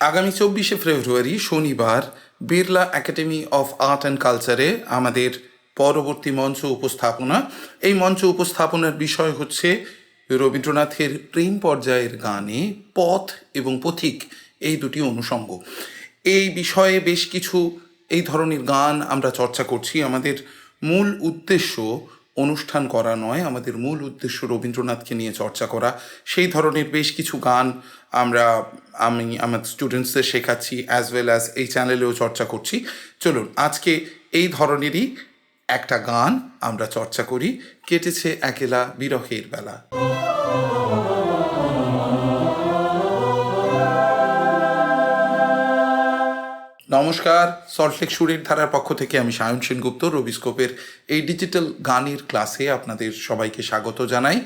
আগামী চব্বিশে ফেব্রুয়ারি শনিবার Birla academy of art and কালচারে আমাদের পরবর্তী মঞ্চ উপস্থাপনা। এই মঞ্চ উপস্থাপনার বিষয় হচ্ছে রবীন্দ্রনাথের প্রেম পর্যায়ের গানে পথ এবং পথিক এই দুটি অনুষঙ্গ। এই বিষয়ে বেশ কিছু এই ধরনের গান আমরা চর্চা করছি। আমাদের মূল উদ্দেশ্য অনুষ্ঠান করা নয়, আমাদের মূল উদ্দেশ্য রবীন্দ্রনাথকে নিয়ে চর্চা করা। সেই ধরনের বেশ কিছু গান আমরা, আমি, আমার স্টুডেন্টসদের শেখাচ্ছি অ্যাজ ওয়েল অ্যাজ এই চ্যানেলেও চর্চা করছি। চলুন, আজকে এই ধরনেরই একটা গান আমরা চর্চা করি। কেটেছে একেলা বিরহের বেলা। নমস্কার সল্টলেক সুরের ধারার পক্ষ থেকে আমি সায়ন সেনগুপ্ত রবিস্কোপের এই ডিজিটাল গানের ক্লাসে আপনাদের সবাইকে স্বাগত জানাই।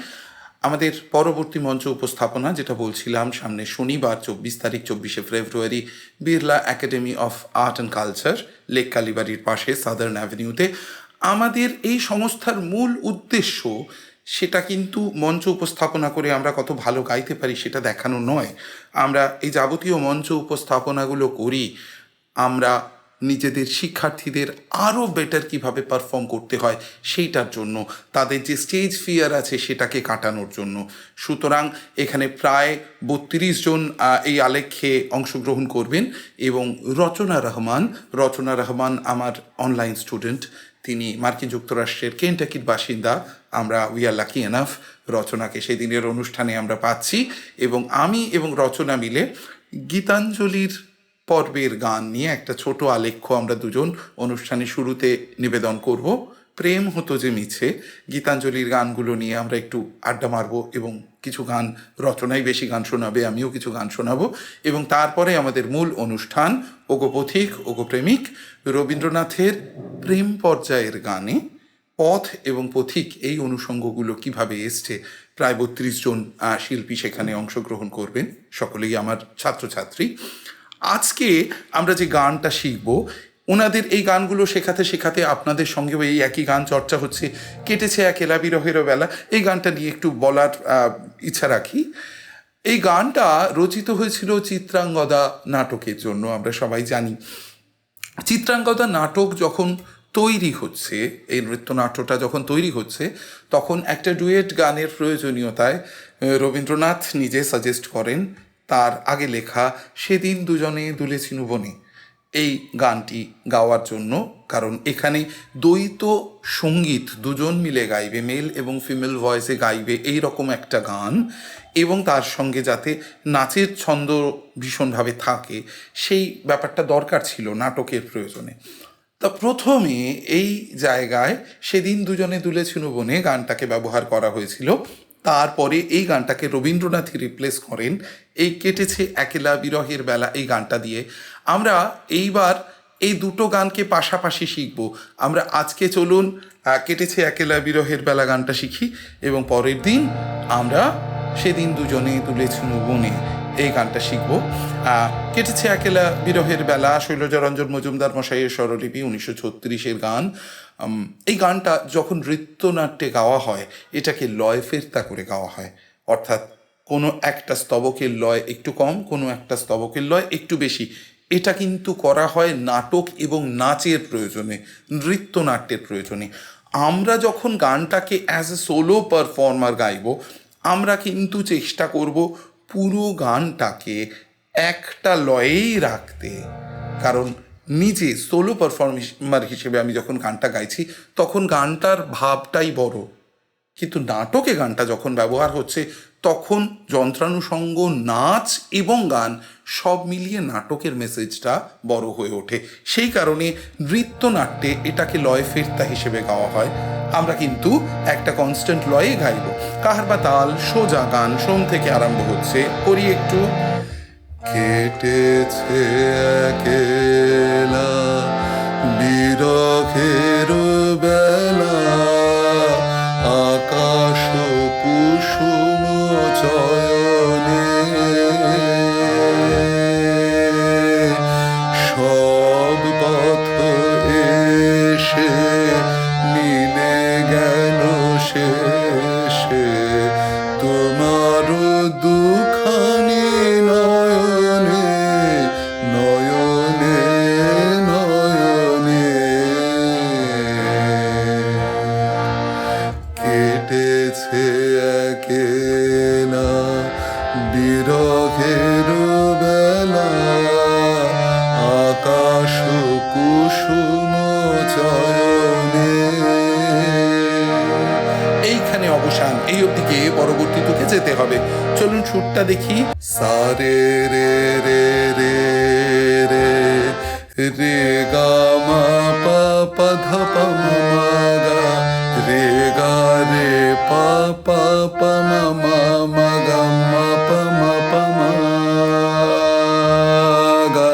আমাদের পরবর্তী মঞ্চ উপস্থাপনা যেটা বলছিলাম সামনে শনিবার চব্বিশ তারিখ চব্বিশে ফেব্রুয়ারি Birla academy of art and culture, lake কালীবাড়ির পাশে সাদার্ন অ্যাভিনিউতে। আমাদের এই সংস্থার মূল উদ্দেশ্য সেটা কিন্তু মঞ্চ উপস্থাপনা করে আমরা কত ভালো গাইতে পারি সেটা দেখানো নয়। আমরা এই যাবতীয় মঞ্চ উপস্থাপনাগুলো করি, আমরা নিজেদের শিক্ষার্থীদের আরও বেটার কীভাবে পারফর্ম করতে হয় সেইটার জন্য, তাদের যে স্টেজ ফিয়ার আছে সেটাকে কাটানোর জন্য। সুতরাং এখানে প্রায় বত্রিশ জন এই আলেখ্যে অংশগ্রহণ করবেন এবং রচনা রহমান রচনা রহমান আমার অনলাইন স্টুডেন্ট তিনি মার্কিন যুক্তরাষ্ট্রের কেন্টাকির বাসিন্দা, আমরা উই আর লাকি এনাফ রচনাকে সেদিনের অনুষ্ঠানে আমরা পাচ্ছি এবং আমি এবং রচনা মিলে গীতাঞ্জলির পর্বের গান নিয়ে একটা ছোট আলেখ্য আমরা দুজন অনুষ্ঠানে শুরুতে নিবেদন করব। প্রেম হতো যে মিছে, গীতাঞ্জলির গানগুলো নিয়ে আমরা একটু আড্ডা মারবো এবং কিছু গান, রচনায় বেশি গান শোনাবে, আমিও কিছু গান শোনাবো। এবং তারপরে আমাদের মূল অনুষ্ঠান, ওগো পথিক, ওগো প্রেমিক, রবীন্দ্রনাথের প্রেম পর্যায়ের গানে পথ এবং পথিক এই অনুষঙ্গগুলো কীভাবে এসছে, প্রায় বত্রিশ জন শিল্পী সেখানে অংশগ্রহণ করবেন, সকলেই আমার ছাত্রছাত্রী। আজকে আমরা যে গানটা শিখব, ওনাদের এই গানগুলো শেখাতে শেখাতে আপনাদের সঙ্গেও এই একই গান চর্চা হচ্ছে। কেটেছে এক এলা বিরহেরও বেলা। এই গানটা নিয়ে একটু বলার ইচ্ছা রাখি। এই গানটা রচিত হয়েছিল চিত্রাঙ্গদা নাটকের জন্য, আমরা সবাই জানি। চিত্রাঙ্গদা নাটক যখন তৈরি হচ্ছে, এই নৃত্যনাট্যটা যখন তৈরি হচ্ছে, তখন একটা ডুয়েট গানের প্রয়োজনীয়তায় রবীন্দ্রনাথ নিজে সাজেস্ট করেন তার আগে লেখা সেদিন দুজনে দুলেছিল বনে এই গানটি গাওয়ার জন্য, কারণ এখানে দ্বৈত সংগীত দুজন মিলে গাইবে, মেল এবং ফিমেল ভয়েসে গাইবে এই রকম একটা গান। এবং তার সঙ্গে যাতে নাচের ছন্দ ভীষণভাবে থাকে, সেই ব্যাপারটা দরকার ছিল নাটকের প্রয়োজনে। তা প্রথমে এই জায়গায় সেদিন দুজনে দুলেছিল বনে গানটাকে ব্যবহার করা হয়েছিল। তারপরে এই গানটাকে রবীন্দ্রনাথই রিপ্লেস করেন। এই কেটেছে একেলা বিরহের বেলা এই গানটা দিয়ে। আমরা এইবার এই দুটো গানকে পাশাপাশি শিখব। আমরা আজকে চলুন কেটেছে একেলা বিরহের বেলা গানটা শিখি এবং পরের দিন আমরা সেদিন দুজনে তুলেছি বনে এই গানটা শিখব। কেটেছে একেলা বিরহের বেলা, শৈলজারঞ্জন মজুমদার মশাইয়ের স্বরলিপি উনিশশো ছত্রিশের গান। এই গানটা যখন নৃত্যনাট্যে গাওয়া হয়, এটাকে লয় ফেরতা করে গাওয়া হয়। অর্থাৎ কোনো একটা স্তবকের লয় একটু কম, কোনো একটা স্তবকের লয় একটু বেশি। এটা কিন্তু করা হয় নাটক এবং নাচের প্রয়োজনে, নৃত্যনাট্যের প্রয়োজনে। আমরা যখন গানটাকে অ্যাজ এ সোলো পারফর্মার গাইব, আমরা কিন্তু চেষ্টা করব পুরো গানটাকে একটা লয়েই রাখতে। কারণ নিজে সোলো পারফর্মার হিসেবে আমি যখন গানটা গাইছি, তখন গানটার ভাবটাই বড়। কিন্তু নাটকে গানটা যখন ব্যবহার হচ্ছে, তখন যন্ত্রানুষঙ্গ, নাচ এবং গান সব মিলিয়ে নাটকের মেসেজটা বড় হয়ে ওঠে। সেই কারণে নৃত্যনাট্যে এটাকে লয় ফেরতা হিসেবে গাওয়া হয়। আমরা কিন্তু একটা কনস্ট্যান্ট লয়ে গাইব। কাহার বা তাল, সোজা গান, সোম থেকে আরম্ভ হচ্ছে। করি একটু। কেটেছে একেলা বেলা। soy. সারে রে রে রে রে রে গা মা পা পা ধা পা মা গা। রে গা রে পা পা পা মা মা মা গা। মা পা মা পা মা গা।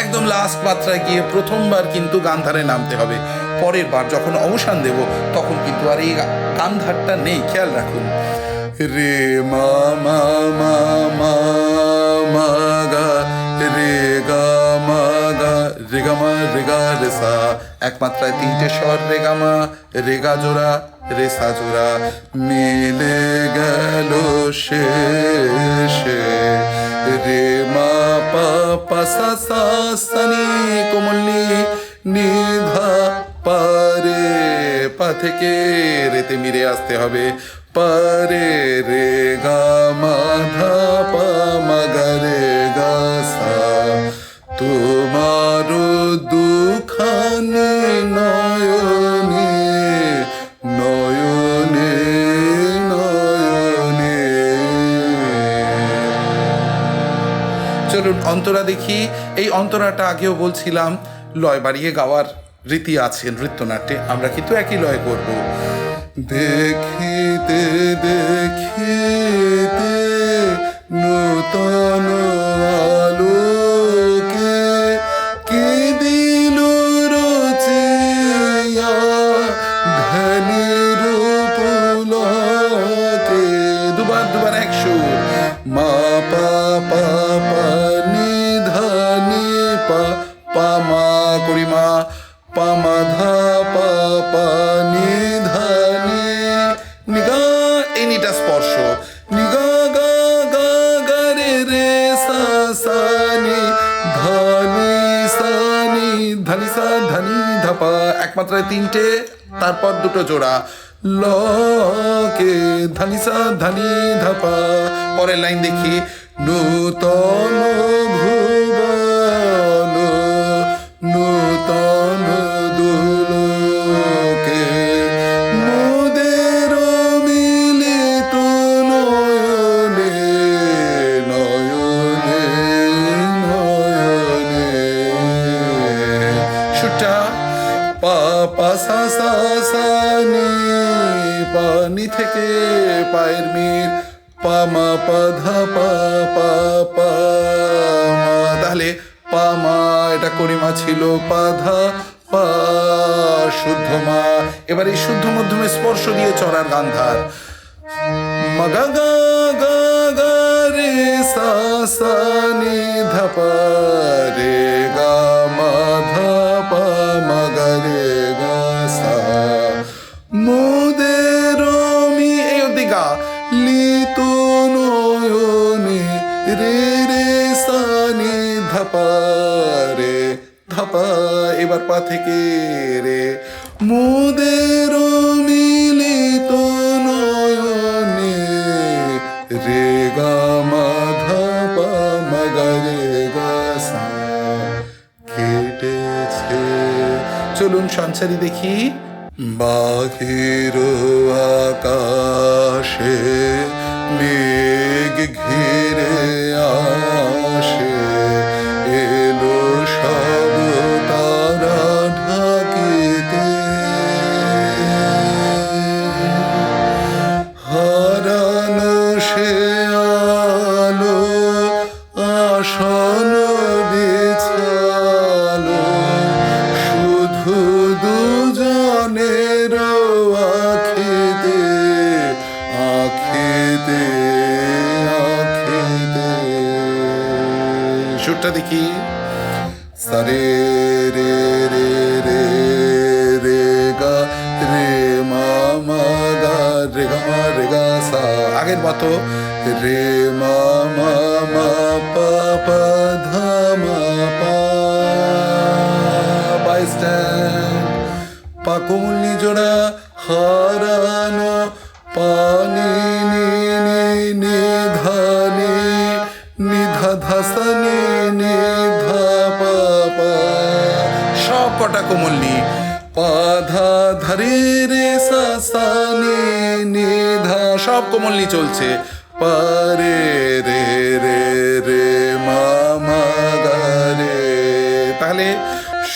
একদম লাস্ট মাত্রায় গিয়ে প্রথমবার কিন্তু গান্ধারে নামতে হবে। পরের বার যখন অবসান দেব, তখন কিন্তু আর এই গান্ধারটা নেই, খেয়াল রাখুন। রে মা মা মা মা মা গা রে গা মা গা রে গা মা রে গা রে সা এক মাত্রায় তিনটে স্বর রেগামা রেগা জোড়া রেসা জোড়া। মিলে গেল শেষে। রে মা, পা পা, সা সা সা, নি, কোমলি নিধা পারে। পা থেকে রেতে মিরে আসতে হবে। পারে রে গা মা ধা পা মা গা রে গা সা তোমার দুখানে নয়নে নয়নে নয়নে চলুন, অন্তরা দেখি। এই অন্তরাটা আগেও বলছিলাম লয় বাড়িয়ে গাওয়ার রীতি আছে নৃত্যনাট্যে। আমরা কিন্তু একই লয় করব। দেখিতে দেখিতে নূতন দুটো জোড়া। লকে ধানি সা ধানি ধাপা। পরের লাইন দেখি নূতন ভুবন পা ধা পা পা পা তাহলে পা মা, এটা করিমা ছিল পা ধা পা, শুদ্ধ মা। এবার এই শুদ্ধ মধ্যমে স্পর্শ দিয়ে চড়ার গান্ধার। মা গা গা গা গা রে, সা সা, নি, ধা, পা, রে, গা, মা, ধা, পা। নি ধা পা রে ধা পা এবার পা থেকে রে। মোদের মিলিত নয়নে রে গা, মা ধা পা মা গা কেটেছে। চলুন সঞ্চারী দেখি। বাহির আকাশে মেঘ ঘিরে আসে মতো। রে মা মা পা পা, ধা পা, বাই স্ট্যান্ড। পাকুমুলি জোড়া হারানো পানি, নি নি নি ধা নি নি, ধা, পা পা। সব কটা কোমল্লি পাধা ধরে রে সা সা সব কোমল্লি চলছে। পারে রে রে রে, মামা রে তাহলে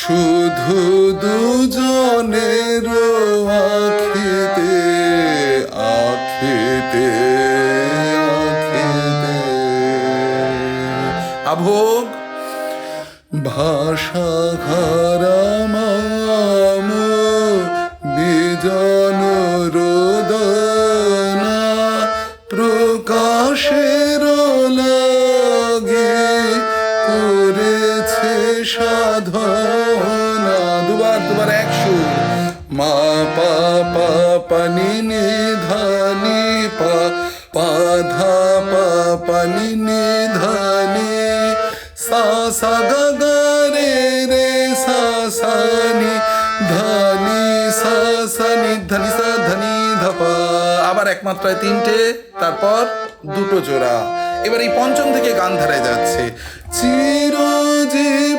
শুধু দুজনের আখিতে আখিতে আখিতে। আভোগ, ভাষা খারামাম প্রকাশের লাগে করেছে সাধনা। দুবার দুবার এক সুর। মা পা পা পানি নি ধানি পা। পা, ধা, পা পানি নি ধানি সা সা, গা রে রে, সা সা, নি ধানি সা সা, নি ধানি সা ধানি ধাপা আবার এক মাত্রায় তিনটে, তারপর দুটো জোড়া। এবার এই পঞ্চম থেকে গান ধারায় যাচ্ছে। চির জীবনে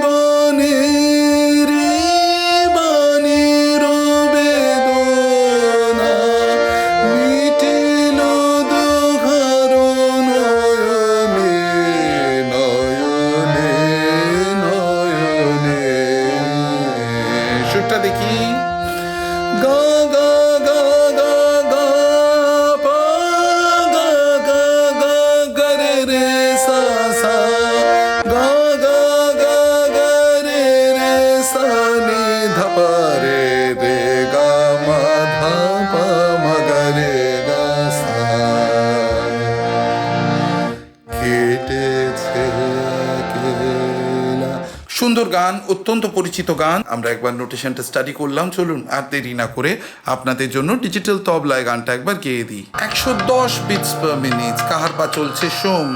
গান, অত্যন্ত পরিচিত গান। আমরা একবার নোটেশনটা স্টাডি করলাম, চলুন আর দেরি না করে আপনাদের জন্য ডিজিটাল তবলায় গানটা একবার গেয়ে দিই। একশো দশ বিটস পার মিনিট কাহার পা চলছে সোম?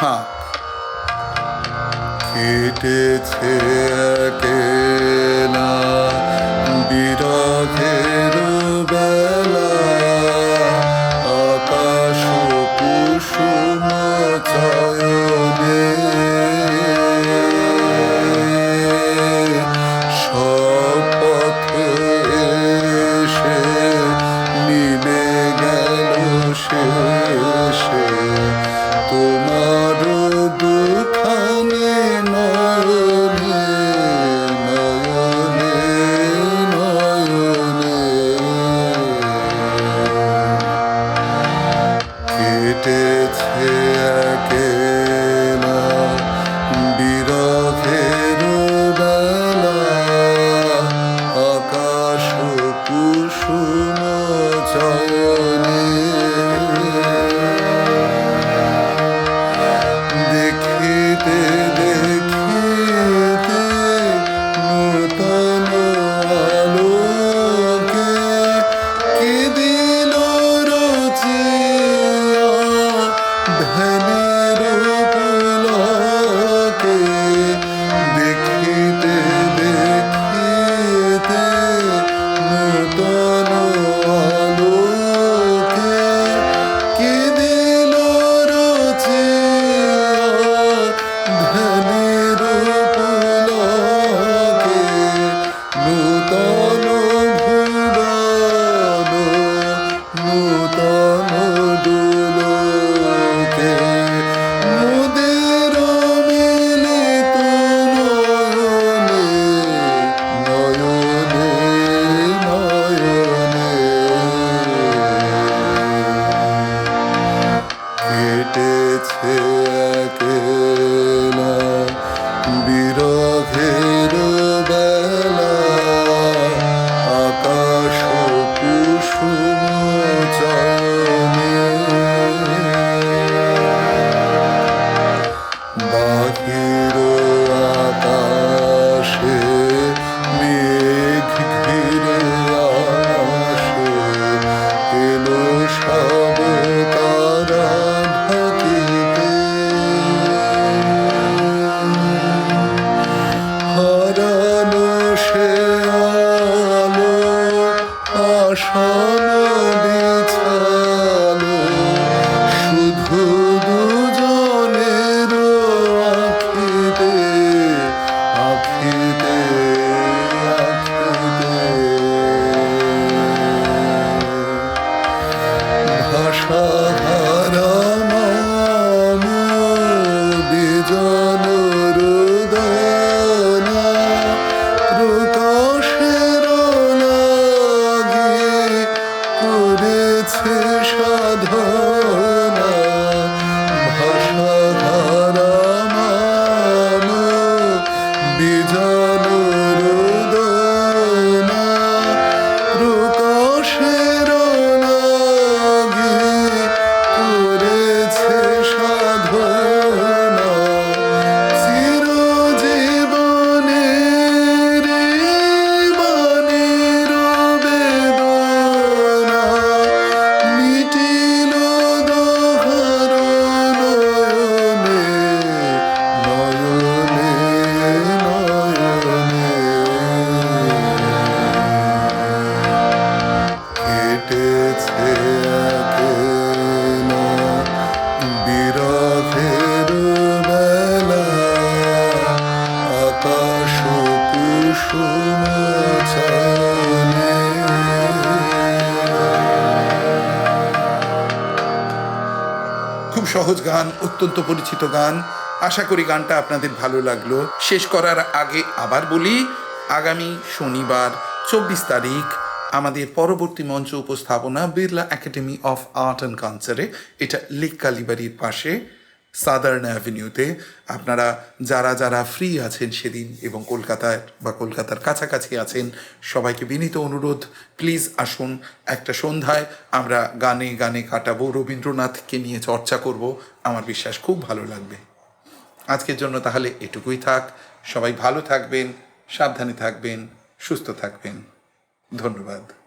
হ্যাঁ কেটেছে বাহির আকাশে খুব সহজ গান, অত্যন্ত পরিচিত গান। আশা করি গানটা আপনাদের ভালো লাগল। শেষ করার আগে আবার বলি, আগামী শনিবার, চব্বিশ তারিখ আমাদের পরবর্তী মঞ্চ উপস্থাপনা Birla academy of art and কালচারে, এটা লেক কালীবাড়ির পাশে, সাদার্ন অ্যাভিনিউতে। আপনারা যারা যারা ফ্রি আছেন সেদিন এবং কলকাতায় বা কলকাতার কাছাকাছি আছেন, সবাইকে বিনীত অনুরোধ, প্লিজ আসুন। একটা সন্ধ্যায় আমরা গানে গানে কাটাবো, রবীন্দ্রনাথকে নিয়ে চর্চা করব। আমার বিশ্বাস খুব ভালো লাগবে। আজকের জন্য তাহলে এটুকুই থাক। সবাই ভালো থাকবেন, সাবধানে থাকবেন, সুস্থ থাকবেন। ধন্যবাদ।